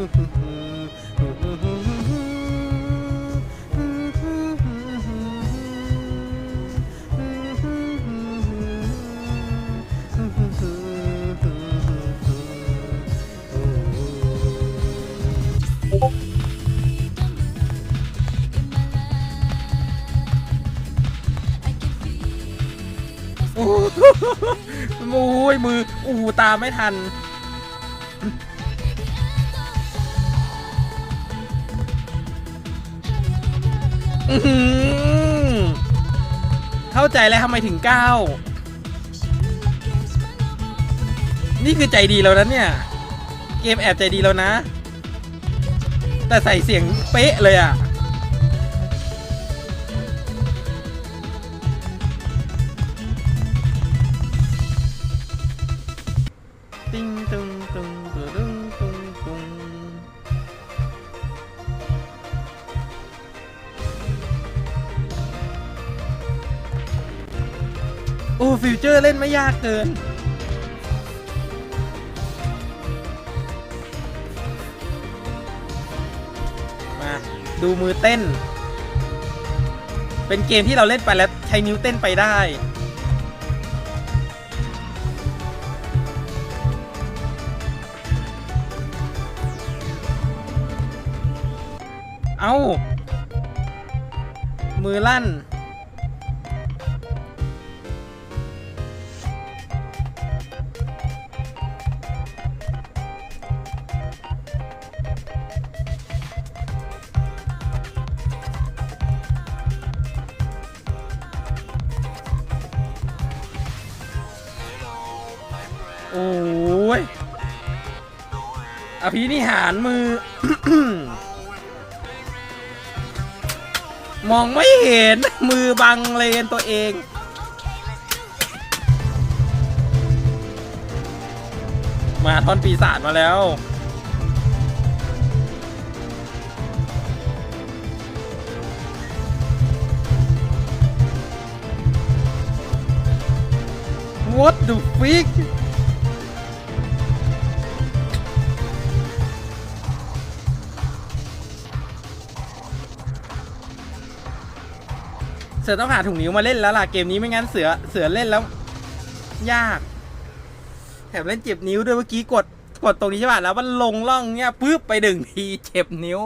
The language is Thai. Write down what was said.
โอ้ยมือ อูตาไม่ทัน เข้าใจแล้วทำไมถึงเก้า นี่คือใจดีแล้วนะเนี่ย เกมแอบใจดีแล้วนะ แต่ใส่เสียงเป๊ะเลยอะติ้ง โอ้ฟิวเจอร์เล่นไม่ยากเกิน มาดูมือเต้น เป็นเกมที่เราเล่นไปแล้วใช้นิ้วเต้นไปได้เอามือลั่น โอ้ยอภินิหารมือ มองไม่เห็นมือบังเลนตัวเองมาทอนปีศาจมาแล้ว What the freak เสือต้องหาถุงนิ้วมาเล่นแล้วล่ะเกมนี้ไม่งั้นเสือเสือเล่นแล้ว ยาก แถมเล่นเจ็บนิ้วด้วยเมื่อกี้กด กดตรงนี้ใช่ป่ะแล้วมันลงล่องเนี่ยปึ๊บไปดึงทีเจ็บนิ้ว